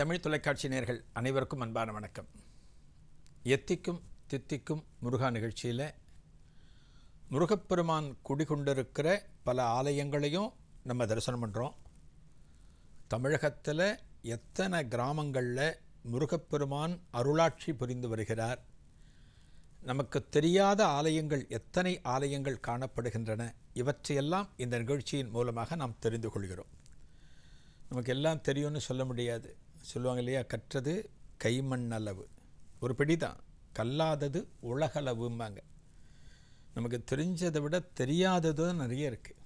தமிழ் தொலைக்காட்சி நேர்கள் அனைவருக்கும் அன்பான வணக்கம். எத்திக்கும் தித்திக்கும் முருகா நிகழ்ச்சியில் முருகப்பெருமான் குடிகொண்டிருக்கிற பல ஆலயங்களையும் நம்ம தரிசனம் பண்ணுறோம் தமிழகத்தில் எத்தனை கிராமங்களில் முருகப்பெருமான் அருளாட்சி புரிந்து வருகிறார்? நமக்கு தெரியாத ஆலயங்கள் எத்தனை ஆலயங்கள் காணப்படுகின்றன? இவற்றையெல்லாம் இந்த நிகழ்ச்சியின் மூலமாக நாம் தெரிந்து கொள்கிறோம். நமக்கு எல்லாம் தெரியும்னு சொல்ல முடியாது. சொல்லுவாங்க இல்லையா? கற்றது கைமண் அளவு. ஒரு பிடி தான். கல்லாதது உலகளவும்பாங்க. நமக்கு தெரிஞ்சதை விட தெரியாதது நிறைய இருக்குது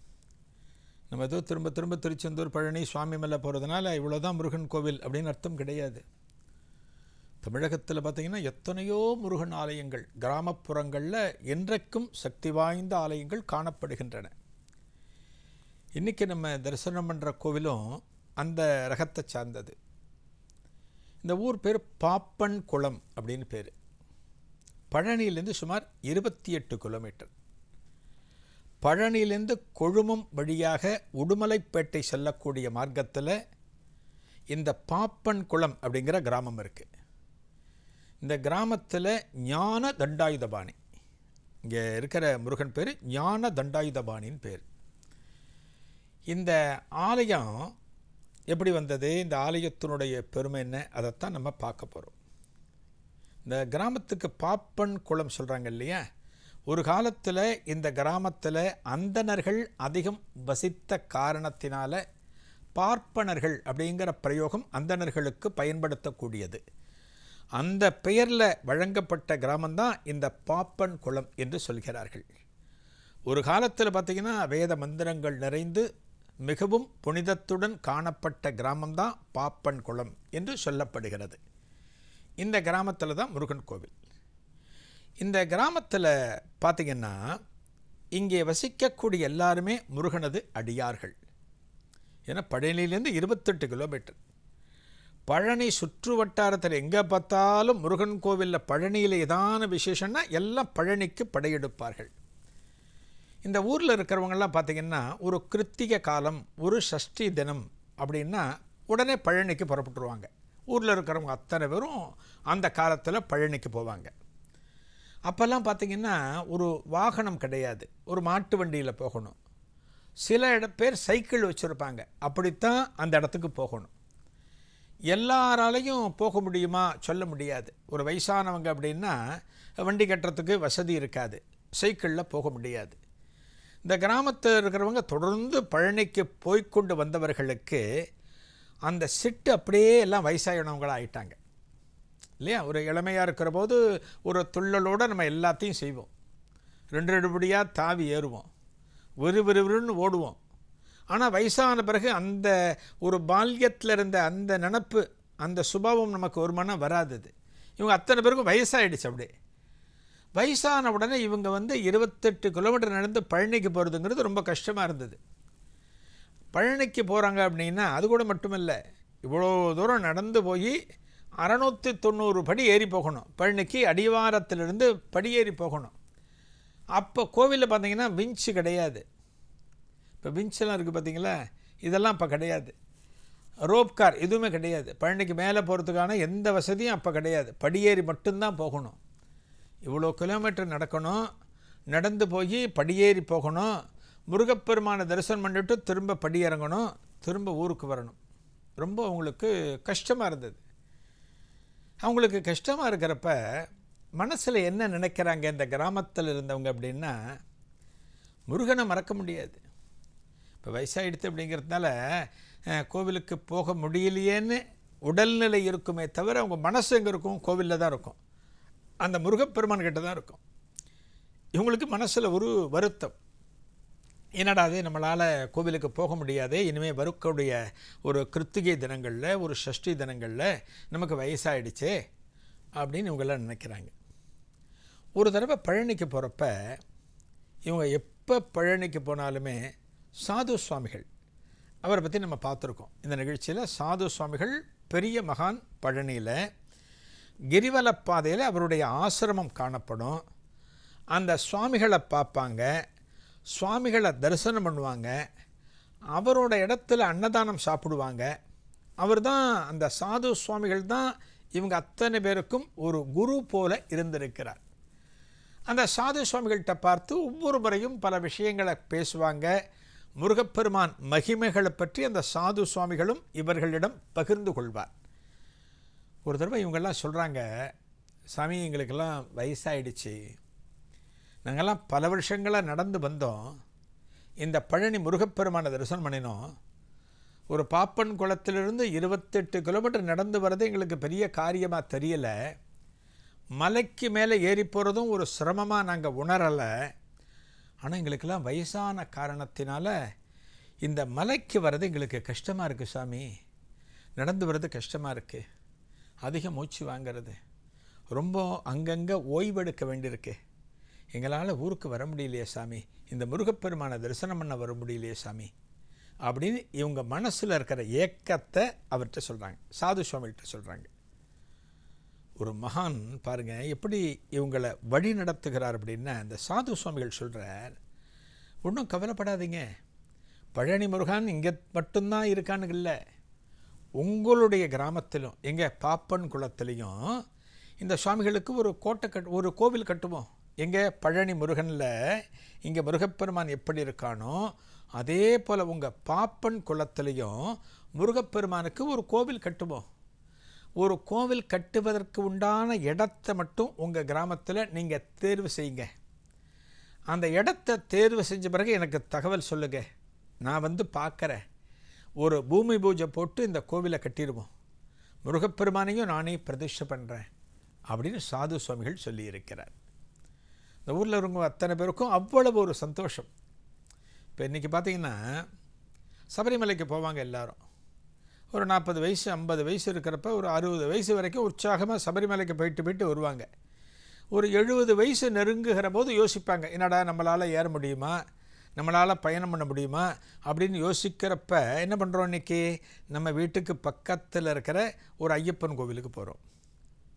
நம்ம ஏதோ திரும்ப திரும்ப திருச்செந்தூர் பழனி சுவாமி மேலே போகிறதுனால இவ்வளோதான் முருகன் கோவில் அப்படின்னு அர்த்தம் கிடையாது. தமிழகத்தில் பார்த்திங்கன்னா எத்தனையோ முருகன் ஆலயங்கள் கிராமப்புறங்களில் என்றைக்கும் சக்தி வாய்ந்த ஆலயங்கள் காணப்படுகின்றன. இன்றைக்கி நம்ம தரிசனம் பண்ணுற கோவிலும் அந்த ரகத்தை சார்ந்தது. இந்த ஊர் பேர் பாப்பன் குளம் அப்படின்னு பேர். பழனியிலேருந்து சுமார் இருபத்தி எட்டு கிலோமீட்டர். பழனியிலேருந்து கொழுமம் வழியாக உடுமலைப்பேட்டை செல்லக்கூடிய மார்க்கத்தில் இந்த பாப்பன் குளம் அப்படிங்கிற கிராமம் இருக்குது இந்த கிராமத்தில் ஞான தண்டாயுதபாணி இங்கே இருக்கிற முருகன் பேர் ஞான தண்டாயுதபாணின்னு பேர். இந்த ஆலயம் எப்படி வந்தது? இந்த ஆலயத்தினுடைய பெருமை என்ன? அதைத்தான் நம்ம பார்க்க போகிறோம் இந்த கிராமத்துக்கு பாப்பன் குளம் சொல்கிறாங்க இல்லையா? ஒரு காலத்தில் இந்த கிராமத்தில் அந்தணர்கள் அதிகம் வசித்த காரணத்தினால பார்ப்பனர்கள் அப்படிங்கிற பிரயோகம் அந்தணர்களுக்கு பயன்படுத்தக்கூடியது. அந்த பெயரில் வழங்கப்பட்ட கிராமம்தான் இந்த பாப்பன் குளம் என்று சொல்கிறார்கள். ஒரு காலத்தில் பார்த்திங்கன்னா வேத மந்திரங்கள் நிறைந்து மிகவும் புனிதத்துடன் காணப்பட்ட கிராமம்தான் பாப்பன் குளம் என்று சொல்லப்படுகிறது. இந்த கிராமத்தில் தான் முருகன் கோவில். இந்த கிராமத்தில் பார்த்திங்கன்னா இங்கே வசிக்கக்கூடிய எல்லாருமே முருகனது அடியார்கள். ஏன்னா பழனியிலேருந்து இருபத்தெட்டு கிலோமீட்டர். பழனி சுற்று வட்டாரத்தில் எங்கே பார்த்தாலும் முருகன் கோவிலில் பழனியில் ஏதான விசேஷம்னா எல்லாம் பழனிக்கு படையெடுப்பார்கள். இந்த ஊரில் இருக்கிறவங்கெல்லாம் பார்த்திங்கன்னா ஒரு கிருத்திக காலம் ஒரு சஷ்டி தினம் அப்படின்னா உடனே பழனிக்கு புறப்பட்டுருவாங்க. ஊரில் இருக்கிறவங்க அத்தனை பேரும் அந்த காலத்தில் பழனிக்கு போவாங்க. அப்போல்லாம் பார்த்திங்கன்னா ஒரு வாகனம் கிடையாது. ஒரு மாட்டு வண்டியில் போகணும். சில இட பேர் சைக்கிள் வச்சுருப்பாங்க. அப்படித்தான் அந்த இடத்துக்கு போகணும். எல்லாராலையும் போக முடியுமா? சொல்ல முடியாது. ஒரு வயசானவங்க அப்படின்னா வண்டி கட்டுறதுக்கு வசதி இருக்காது. சைக்கிளில் போக முடியாது. இந்த கிராமத்தில் இருக்கிறவங்க தொடர்ந்து பழனிக்கு போய்க்கொண்டு வந்தவர்களுக்கு அந்த சிட்டு அப்படியே எல்லாம் வயசாகினவங்களாக ஆயிட்டாங்க. இல்லையா? ஒரு இளமையாக இருக்கிற போது ஒரு துள்ளலோடு நம்ம எல்லாத்தையும் செய்வோம். ரெண்டு ரெண்டுபடியாக தாவி ஏறுவோம். விறு விறுவிறுன்னு ஓடுவோம். ஆனால் வயசான பிறகு அந்த ஒரு பால்யத்தில் இருந்த அந்த நினப்பு அந்த சுபாவம் நமக்கு ஒரு மனம் வராது இவங்க அத்தனை பேருக்கும் வயசாகிடுச்சு அப்படியே. வயசான உடனே இவங்க வந்து இருபத்தெட்டு கிலோமீட்டர் நடந்து பழனிக்கு போகிறதுங்கிறது ரொம்ப கஷ்டமாக இருந்தது. பழனிக்கு போகிறாங்க அப்படின்னா அது கூட மட்டுமில்லை இவ்வளோ தூரம் நடந்து போய் அறநூற்றி தொண்ணூறு படி ஏறி போகணும். பழனிக்கு அடிவாரத்திலிருந்து படியேறி போகணும். அப்போ கோவிலில் பார்த்திங்கன்னா விஞ்சு கிடையாது. இப்போ விஞ்செல்லாம் இருக்குது பார்த்தீங்களா? இதெல்லாம் இப்போ கிடையாது. ரோப் கார் எதுவுமே கிடையாது. பழனிக்கு மேலே போகிறதுக்கான எந்த வசதியும் அப்போ கிடையாது. படியேறி மட்டும்தான் போகணும். இவ்வளோ கிலோமீட்டர் நடக்கணும். நடந்து போய் படியேறி போகணும். முருகப்பெருமானை தரிசனம் பண்ணிட்டு திரும்ப படி இறங்கணும் திரும்ப ஊருக்கு வரணும். ரொம்ப அவங்களுக்கு கஷ்டமாக இருந்தது. அவங்களுக்கு கஷ்டமாக இருக்கிறப்ப மனசில் என்ன நினைக்கிறாங்க இந்த கிராமத்தில் இருந்தவங்க அப்படின்னா முருகனை மறக்க முடியாது. இப்போ வயசாகிடுது அப்படிங்கிறதுனால கோவிலுக்கு போக முடியலையேன்னு உடல்நிலை இருக்குமே தவிர அவங்க மனசு எங்கே இருக்கும்? கோவிலில் தான் இருக்கும். அந்த முருகப்பெருமான் கிட்ட தான் இருக்கும். இவங்களுக்கு மனசில் ஒரு வருத்தம். என்னடா அது நம்மளால் கோவிலுக்கு போக முடியாது இனிமேல் வரக்கூடிய ஒரு கிருத்திகை தினங்களில் ஒரு ஷஷ்டி தினங்களில் நமக்கு வயசாகிடுச்சே அப்படின்னு இவங்கெல்லாம் நினைக்கிறாங்க. ஒரு தடவை பழனிக்கு போகிறப்ப இவங்க எப்போ பழனிக்கு போனாலுமே சாது சுவாமிகள் அவரை பற்றி நம்ம பார்த்துருக்கோம். இந்த நிகழ்ச்சியில் சாது சுவாமிகள் பெரிய மகான் பழனியில் கிரிவல பாதையில் அவருடைய ஆசிரமம் காணப்படும். அந்த சுவாமிகளை பார்ப்பாங்க. சுவாமிகளை தரிசனம் பண்ணுவாங்க. அவரோட இடத்துல அன்னதானம் சாப்பிடுவாங்க. அவர் தான் அந்த சாது சுவாமிகள் தான் இவங்க அத்தனை பேருக்கும் ஒரு குரு போல இருந்திருக்கிறார். அந்த சாது சுவாமிகள்கிட்ட பார்த்து ஒவ்வொரு முறையும் பல விஷயங்களை பேசுவாங்க. முருகப்பெருமான் மகிமைகளை பற்றி அந்த சாது சுவாமிகளும் இவர்களிடம் பகிர்ந்து கொள்வார். ஒரு தடவை இவங்கெல்லாம் சொல்கிறாங்க சாமி எங்களுக்கெல்லாம் வயசாயிடுச்சு. நாங்கள்லாம் பல வருஷங்களாக நடந்து வந்தோம். இந்த பழனி முருகப்பெருமானை தரிசனம் பண்ணினோம். ஒரு பாப்பன் குளத்திலிருந்து இருபத்தெட்டு கிலோமீட்டர் நடந்து வர்றது எங்களுக்கு பெரிய காரியமாக தெரியலை. மலைக்கு மேலே ஏறி போகிறதும் ஒரு சிரமமாக நாங்கள் உணரலை. ஆனால் எங்களுக்கெல்லாம் வயசான காரணத்தினால இந்த மலைக்கு வர்றது எங்களுக்கு கஷ்டமாக இருக்குது சாமி. நடந்து வர்றது கஷ்டமாக இருக்குது அதிக மூச்சு வாங்கிறது. ரொம்ப அங்கங்கே ஓய்வெடுக்க வேண்டியிருக்கு. எங்களால் ஊருக்கு வர முடியலையே சாமி. இந்த முருகப்பெருமானை தரிசனம் பண்ண வர முடியலையே சாமி. அப்படின்னு இவங்க மனசில் இருக்கிற ஏக்கத்தை அவர்கிட்ட சொல்கிறாங்க சாது சுவாமிகிட்ட சொல்கிறாங்க ஒரு மகான் பாருங்கள் எப்படி இவங்களை வழி நடத்துகிறார் அப்படின்னா இந்த சாது சுவாமிகள் சொல்கிறார் ஒன்றும் கவலைப்படாதீங்க. பழனி முருகன் இங்கே மட்டும்தான் இருக்கானுங்கள்ல உங்களுடைய கிராமத்திலும் எங்கள் பாப்பன் குளத்துலேயும் இந்த சுவாமிகளுக்கு ஒரு கோட்டை கட் ஒரு கோவில் கட்டுவோம். எங்கே பழனி முருகனில் இங்கே முருகப்பெருமான் எப்படி இருக்கானோ அதே போல் உங்கள் பாப்பன் குளத்துலேயும் முருகப்பெருமானுக்கு ஒரு கோவில் கட்டுவோம். ஒரு கோவில் கட்டுவதற்கு உண்டான இடத்தை மட்டும் உங்கள் கிராமத்தில் நீங்கள் தேர்வு செய்யுங்க. அந்த இடத்த தேர்வு செஞ்ச பிறகு எனக்கு தகவல் சொல்லுங்கள் நான் வந்து பார்க்குறேன். ஒரு பூமி பூஜை போட்டு இந்த கோவிலை கட்டிடுவோம். முருகப்பெருமானையும் நானே பிரதிஷ்டை பண்ணுறேன் அப்படின்னு சாது சுவாமிகள் சொல்லியிருக்கிறார். இந்த ஊரில் இருக்க அத்தனை பேருக்கும் அவ்வளவு ஒரு சந்தோஷம். இப்போ இன்றைக்கி பார்த்தீங்கன்னா சபரிமலைக்கு போவாங்க எல்லாரும். ஒரு நாற்பது வயசு ஐம்பது வயசு இருக்கிறப்ப ஒரு அறுபது வயசு வரைக்கும் உற்சாகமாக சபரிமலைக்கு போயிட்டு போயிட்டு வருவாங்க. ஒரு எழுபது வயசு நெருங்குகிற போது யோசிப்பாங்க என்னடா நம்மளால் ஏற முடியுமா? நம்மளால் பயணம் பண்ண முடியுமா அப்படின்னு யோசிக்கிறப்ப என்ன பண்ணுறோம் இன்றைக்கி நம்ம வீட்டுக்கு பக்கத்தில் இருக்கிற ஒரு ஐயப்பன் கோவிலுக்கு போகிறோம்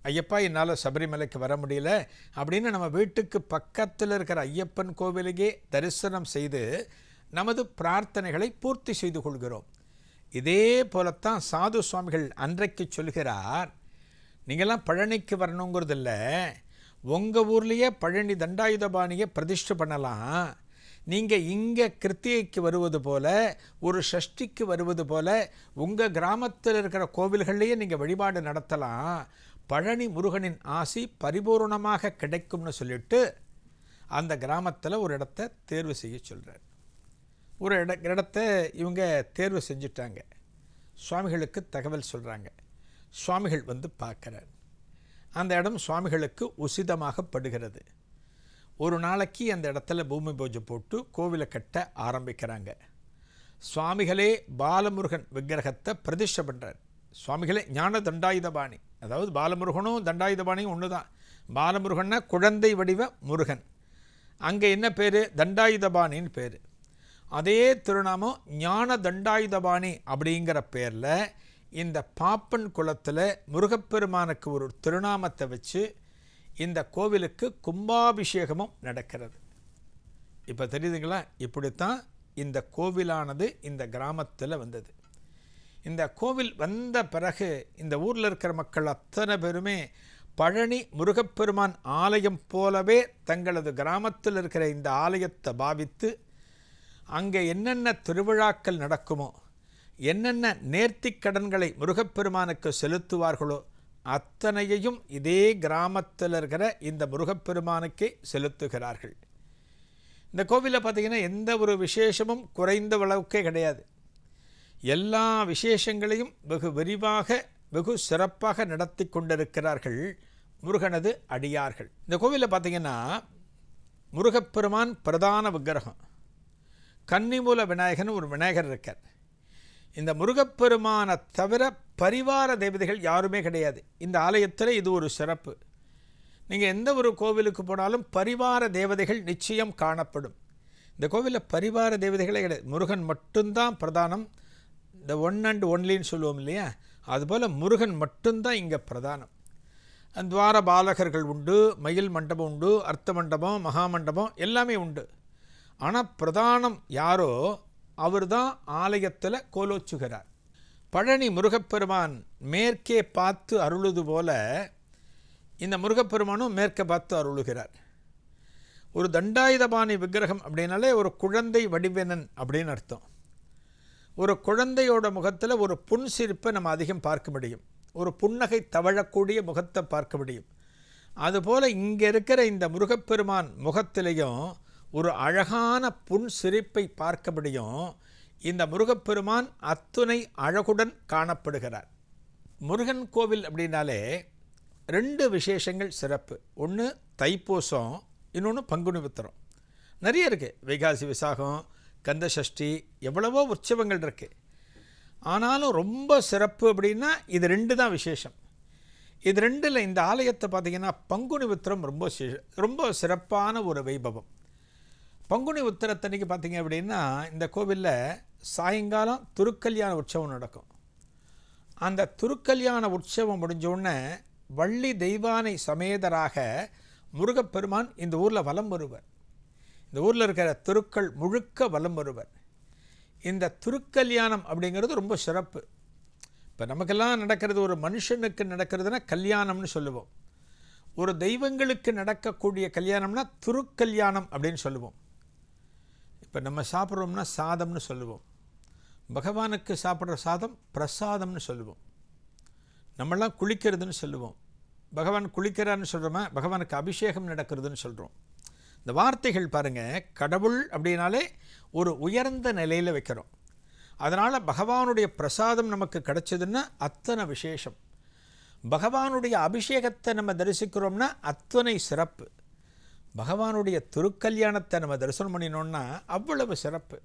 ஐயப்பா என்னால் சபரிமலைக்கு வர முடியல அப்படின்னு நம்ம வீட்டுக்கு பக்கத்தில் இருக்கிற ஐயப்பன் கோவிலுக்கே தரிசனம் செய்து நமது பிரார்த்தனைகளை பூர்த்தி செய்து கொள்கிறோம். இதே போலத்தான் சாது சுவாமிகள் அன்றைக்கு சொல்கிறார் நீங்கள்லாம் பழனிக்கு வரணுங்கிறது இல்லை உங்கள் ஊர்லேயே பழனி தண்டாயுதபாணியை பிரதிஷ்டை பண்ணலாம். நீங்கள் இங்கே கிருத்திகைக்கு வருவது போல ஒரு ஷஷ்டிக்கு வருவது போல உங்கள் கிராமத்தில் இருக்கிற கோவில்கள்லேயே நீங்கள் வழிபாடு நடத்தலாம். பழனி முருகனின் ஆசி பரிபூர்ணமாக கிடைக்கும்னு சொல்லிட்டு அந்த கிராமத்தில் ஒரு இடத்த தேர்வு செய்ய சொல்கிறார் ஒரு இட இடத்த இவங்க தேர்வு செஞ்சுட்டாங்க. சுவாமிகளுக்கு தகவல் சொல்கிறாங்க சுவாமிகள் வந்து பார்க்குறார். அந்த இடம் சுவாமிகளுக்கு உசிதமாகப்படுகிறது ஒரு நாளைக்கு அந்த இடத்துல பூமி பூஜை போட்டு கோவிலை கட்ட ஆரம்பிக்கிறாங்க. சுவாமிகளே பாலமுருகன் விக்கிரகத்தை பிரதிஷ்டை பண்ணுறார் சுவாமிகளே ஞான தண்டாயுதபாணி. அதாவது பாலமுருகனும் தண்டாயுதபாணியும் ஒன்று தான் பாலமுருகன்னா குழந்தை வடிவ முருகன். அங்கே என்ன பேர்? தண்டாயுதபாணின்னு பேர். அதே திருநாமம் ஞான தண்டாயுதபாணி அப்படிங்கிற பேரில் இந்த பாப்பன் குளத்தில் முருகப்பெருமானுக்கு ஒரு திருநாமத்தை வச்சு இந்த கோவிலுக்கு கும்பாபிஷேகமும் நடக்கிறது. இப்போ தெரியுதுங்களா? இப்படித்தான் இந்த கோவிலானது இந்த கிராமத்தில் வந்தது. இந்த கோவில் வந்த பிறகு இந்த ஊரில் இருக்கிற மக்கள் அத்தனை பேருமே பழனி முருகப்பெருமான் ஆலயம் போலவே தங்களது கிராமத்தில் இருக்கிற இந்த ஆலயத்தை பாவித்து அங்கே என்னென்ன திருவிழாக்கள் நடக்குமோ என்னென்ன நேர்த்திக் கடன்களை முருகப்பெருமானுக்கு செலுத்துவார்களோ அத்தனையையும் இதே கிராமத்தில் இருக்கிற இந்த முருகப்பெருமானுக்கே செலுத்துகிறார்கள். இந்த கோவிலில் பார்த்திங்கன்னா எந்த ஒரு விசேஷமும் குறைந்த அளவுக்கே கிடையாது. எல்லா விசேஷங்களையும் வெகு விரிவாக வெகு சிறப்பாக நடத்தி கொண்டிருக்கிறார்கள் முருகனது அடியார்கள். இந்த கோவிலில் பார்த்திங்கன்னா முருகப்பெருமான் பிரதான விக்கிரகம். கன்னிமூல விநாயகன் ஒரு விநாயகர் இருக்கார். இந்த முருகப்பெருமானை தவிர பரிவார தேவதைகள் யாருமே கிடையாது. இந்த ஆலயத்தில் இது ஒரு சிறப்பு. நீங்கள் எந்த ஒரு கோவிலுக்கு போனாலும் பரிவார தேவதைகள் நிச்சயம் காணப்படும். இந்த கோவிலில் பரிவார தேவதைகளே கிடையாது. முருகன் மட்டும்தான் பிரதானம். இந்த ஒன் அண்ட் ஒன்லின்னு சொல்லுவோம் இல்லையா? அதுபோல் முருகன் மட்டும்தான் இங்கே பிரதானம். துவார பாலகர்கள் உண்டு மயில் மண்டபம் உண்டு அர்த்த மண்டபம் மகாமண்டபம் எல்லாமே உண்டு. ஆனால் பிரதானம் யாரோ அவர்தான் ஆலயத்தில் கோலோச்சுகிறார். பழனி முருகப்பெருமான் மேற்கே பார்த்து அருளுது போல இந்த முருகப்பெருமானும் மேற்கே பார்த்து அருளுகிறார். ஒரு தண்டாயுதபாணி விக்கிரகம் அப்படின்னாலே ஒரு குழந்தை வடிவனன் அப்படின்னு அர்த்தம். ஒரு குழந்தையோட முகத்தில் ஒரு புன் சிரிப்பை நம்ம அதிகம் பார்க்க முடியும். ஒரு புன்னகை தவழக்கூடிய முகத்தை பார்க்க முடியும். அதுபோல் இங்கே இருக்கிற இந்த முருகப்பெருமான் முகத்திலையும் ஒரு அழகான புன் சிரிப்பை பார்க்க முடியும். இந்த முருகப்பெருமான் அத்துணை அழகுடன் காணப்படுகிறார். முருகன் கோவில் அப்படின்னாலே ரெண்டு விசேஷங்கள் சிறப்பு. ஒன்று தைப்பூசம் இன்னொன்று பங்குனி உத்திரம் நிறைய இருக்குது வைகாசி விசாகம் கந்தசஷ்டி எவ்வளவோ உற்சவங்கள் இருக்குது ஆனாலும் ரொம்ப சிறப்பு அப்படின்னா இது ரெண்டு தான் விசேஷம். இது ரெண்டில் இந்த ஆலயத்தை பார்த்தீங்கன்னா பங்குனி உத்திரம் ரொம்ப ரொம்ப சிறப்பான ஒரு வைபவம். பங்குனி உத்தரத்தன்னைக்கு பார்த்தீங்க அப்படின்னா இந்த கோவிலில் சாயங்காலம் திருக்கல்யாண உற்சவம் நடக்கும். அந்த திருக்கல்யாண உற்சவம் முடிஞ்சோடனே வள்ளி தெய்வானை சமேதராக முருகப்பெருமான் இந்த ஊரில் வலம் வருவர். இந்த ஊரில் இருக்கிற திருக்கள் முழுக்க வலம் வருவர். இந்த திருக்கல்யாணம் அப்படிங்கிறது ரொம்ப சிறப்பு. இப்போ நமக்கெல்லாம் நடக்கிறது ஒரு மனுஷனுக்கு நடக்கிறதுனா கல்யாணம்னு சொல்லுவோம். ஒரு தெய்வங்களுக்கு நடக்கக்கூடிய கல்யாணம்னா திருக்கல்யாணம் அப்படின்னு சொல்லுவோம். இப்போ நம்ம சாப்பிட்றோம்னா சாதம்னு சொல்லுவோம். பகவானுக்கு சாப்பிட்ற சாதம் பிரசாதம்னு சொல்லுவோம். நம்மளாம் குளிக்கிறதுன்னு சொல்லுவோம். பகவான் குளிக்கிறான்னு சொல்கிறோமா பகவானுக்கு அபிஷேகம் நடக்கிறதுன்னு சொல்கிறோம் இந்த வார்த்தைகள் பாருங்கள் கடவுள் அப்படின்னாலே ஒரு உயர்ந்த நிலையில் வைக்கிறோம். அதனால் பகவானுடைய பிரசாதம் நமக்கு கிடைச்சதுன்னா அத்தனை விசேஷம். பகவானுடைய அபிஷேகத்தை நம்ம தரிசிக்கிறோம்னா அத்தனை சிறப்பு. பகவானுடைய திருக்கல்யாணத்தை நம்ம தரிசனம் பண்ணினோன்னா அவ்வளவு சிறப்பு.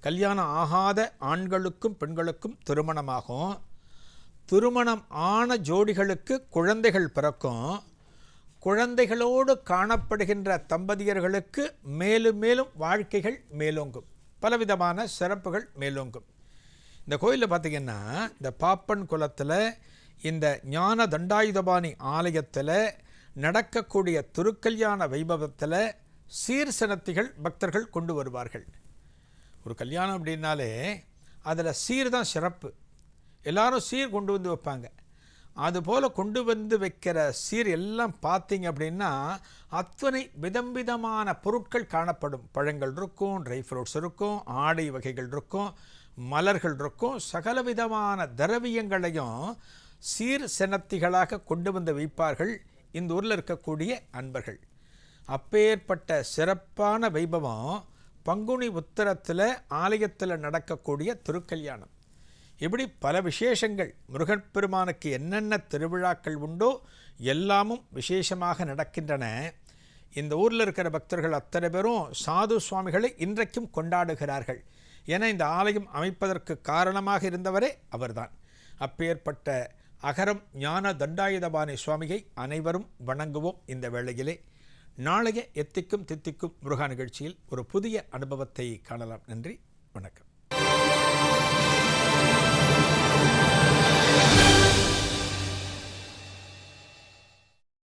கல்யாணம் ஆகாத ஆண்களுக்கும் பெண்களுக்கும் திருமணமாகும். திருமணம் ஆன ஜோடிகளுக்கு குழந்தைகள் பிறக்கும். குழந்தைகளோடு காணப்படுகின்ற தம்பதியர்களுக்கு மேலும் மேலும் வாழ்க்கைகள் மேலோங்கும். பலவிதமான சிறப்புகள் மேலோங்கும். இந்த கோயிலில் பார்த்திங்கன்னா இந்த பாப்பன் குலத்தில் இந்த ஞான தண்டாயுதபாணி ஆலயத்தில் நடக்கக்கூடிய திருக்கல்யாண வைபவத்தில் சீர்சனத்திகள் பக்தர்கள் கொண்டு வருவார்கள். ஒரு கல்யாணம் அப்படின்னாலே அதில் சீர் தான் சிறப்பு. எல்லாரும் சீர் கொண்டு வந்து வைப்பாங்க. அதுபோல் கொண்டு வந்து வைக்கிற சீர் எல்லாம் பார்த்தீங்க அப்படின்னா அத்தனை விதம் விதமான பொருட்கள் காணப்படும். பழங்கள் இருக்கும் ட்ரை ஃப்ரூட்ஸ் இருக்கும் ஆடை வகைகள் இருக்கும் மலர்கள் இருக்கும். சகல விதமான திரவியங்களையும் சீர் செனத்திகளாக கொண்டு வந்து வைப்பார்கள். இந்த ஊரில் இருக்கக்கூடிய அன்பர்கள். அப்பேற்பட்ட சிறப்பான வைபவம் பங்குனி உத்தரத்தில் ஆலயத்தில் நடக்கக்கூடிய திருக்கல்யாணம். இப்படி பல விசேஷங்கள் முருகன் பெருமானுக்கு என்னென்ன திருவிழாக்கள் உண்டோ எல்லாமும் விசேஷமாக நடக்கின்றன. இந்த ஊரில் இருக்கிற பக்தர்கள் அத்தனை பேரும் சாது சுவாமிகளை இன்றைக்கும் கொண்டாடுகிறார்கள். என இந்த ஆலயம் அமைப்பதற்கு காரணமாக இருந்தவரே அவர்தான். அப்பேற்பட்ட அகரம் ஞான தண்டாயுதபாணி சுவாமியை அனைவரும் வணங்குவோம் இந்த வேளையிலே. நாளைய எத்திக்கும் தித்திக்கும் முருகா நிகழ்ச்சியில் ஒரு புதிய அனுபவத்தை காணலாம். நன்றி. வணக்கம்.